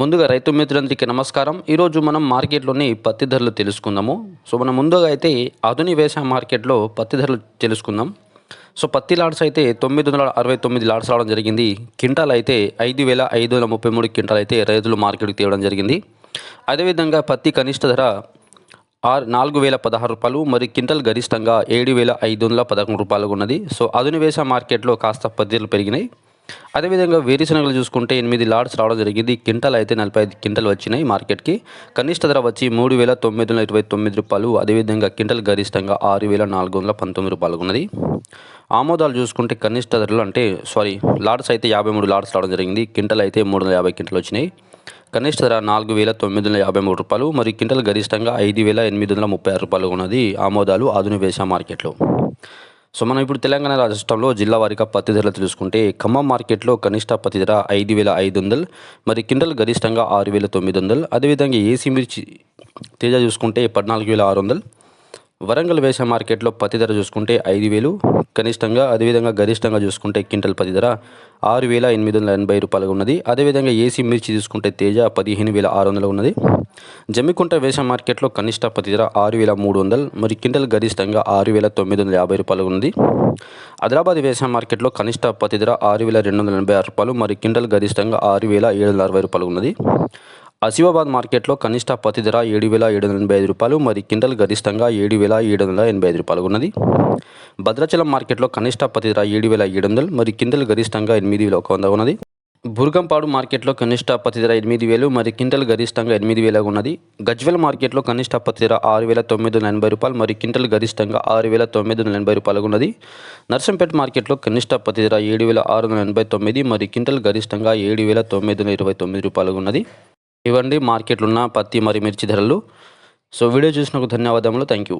ముందుగా రైతు మిత్రులందరికీ నమస్కారం. ఈరోజు మనం మార్కెట్లోని పత్తి ధరలు తెలుసుకుందాము. సో మనం ముందుగా అయితే ఆధుని వ్యవసాయ మార్కెట్లో పత్తి ధరలు తెలుసుకుందాం. సో పత్తి లాడ్స్ అయితే తొమ్మిది వందల అరవై తొమ్మిది లాడ్స్ రావడం జరిగింది. క్వింటాల్ అయితే ఐదు వేల ఐదు వందల ముప్పై మూడు క్వింటాల్ అయితే రైతులు మార్కెట్కి తేవడం జరిగింది. అదేవిధంగా పత్తి కనిష్ట ధర ఆరు నాలుగు వేల పదహారు రూపాయలు మరి క్వింటల్ గరిష్టంగా ఏడు వేల ఐదు వందల పదకొండు రూపాయలుగా ఉన్నది. సో ఆధునిక వ్యవసాయ మార్కెట్లో కాస్త పద్ధతులు పెరిగినాయి. అదేవిధంగా వేరుశనగలు చూసుకుంటే ఎనిమిది లాడ్స్ రావడం జరిగింది. క్వింటల్ అయితే నలభై ఐదు క్వింటల్ వచ్చినాయి మార్కెట్కి. కనిష్ట ధర వచ్చి మూడు వేల తొమ్మిది వందల ఇరవై తొమ్మిది రూపాయలు. అదేవిధంగా క్వింటల్ గరిష్టంగా ఆరు వేల నాలుగు వందల పంతొమ్మిది రూపాయలు ఉన్నది. ఆమోదాలు చూసుకుంటే కనిష్ట ధరలు అంటే సారీ లాడ్స్ అయితే యాభై మూడు లాడ్స్ రావడం జరిగింది. క్వింటల్ అయితే మూడు వందల యాభై క్వింటల్ వచ్చినాయి. కనిష్ట ధర నాలుగు వేల తొమ్మిది వందల యాభై మూడు రూపాయలు. మరి క్వింటల్ గరిష్టంగా ఐదు వేల ఎనిమిది వందల ముప్పై ఆరు రూపాయలు ఉన్నది. ఆమోదాలు ఆధునిక వేసా మార్కెట్లో. సో మనం ఇప్పుడు తెలంగాణ రాష్ట్రంలో జిల్లా వారిగా పత్తి ధరలు తెలుసుకుంటే ఖమ్మం మార్కెట్లో కనిష్ట పత్తి ధర ఐదు వేల ఐదు వందలు మరి కిండల్ గరిష్టంగా ఆరు వేల తొమ్మిది వందలు అదేవిధంగా ఏసీ మిర్చి తేజ చూసుకుంటే పద్నాలుగు వేల ఆరు వందలు వరంగల్ వ్యవసాయ మార్కెట్లో పత్తి ధర చూసుకుంటే ఐదు వేలు కనిష్టంగా అదేవిధంగా గరిష్టంగా చూసుకుంటే క్వింటల్ పత్తి ధర ఆరు వేల ఎనిమిది వందల ఎనభై రూపాయలుగా ఉన్నది. అదేవిధంగా ఏసీ మిర్చి చూసుకుంటే తేజ పదిహేను వేల ఆరు వందలు ఉన్నది. జమ్మికుంట వ్యవసాయ మార్కెట్లో కనిష్ట పత్తి ధర ఆరు వేల మూడు వందలు మరి క్వింటల్ గరిష్టంగా ఆరు వేల తొమ్మిది వందల యాభై రూపాయలు ఉన్నది. ఆదిలాబాద్ వ్యవసాయ మార్కెట్లో కనిష్ట పత్తి ధర ఆరు వేల రెండు వందల ఎనభై ఆరు రూపాయలు మరి క్వింటల్ గరిష్టంగా ఆరు వేల ఏడు వందల అరవై రూపాయలు ఉన్నది. ఆసిఫాబాద్ మార్కెట్లో కనిష్ట పత్తి ధర ఏడు వేల ఏడు వందల ఎనభై ఐదు రూపాయలు మరి కింటల్ గరిష్టంగా ఏడు వేల ఏడు వందల ఎనభై ఐదు రూపాయలు ఉన్నది. భద్రాచలం మార్కెట్లో కనిష్ట పత్తి ధర ఏడు వేల ఏడు వందలు మరి కింటల్ గరిష్టంగా ఎనిమిది వేల ఒక వంద ఉన్నది. బుర్గంపాడు మార్కెట్లో కనిష్ట పత్తి ధర ఎనిమిది వేలు మరి కింటల్ గరిష్టంగా ఎనిమిది వేల ఉన్నది. గజ్వెల్ మార్కెట్లో కనిష్ట పత్తి ధర ఆరు వేల తొమ్మిది వందల ఎనభై రూపాయలు మరి కింటల్ గరిష్టంగా ఆరు వేల తొమ్మిది వందల ఎనభై రూపాయలు ఉన్నది. నర్సంపేట మార్కెట్లో కనిష్ట పత్తి ధర ఏడు వేల ఆరు వందల ఎనభై తొమ్మిది మరి కింటల్ గరిష్టంగా ఏడు వేల తొమ్మిది వందల ఇరవై తొమ్మిది రూపాయలు ఉన్నది. ఇవ్వండి మార్కెట్లో ఉన్న పత్తి మరి మిర్చి ధరలు. సో వీడియో చూసినందుకు ధన్యవాదములు. Thank you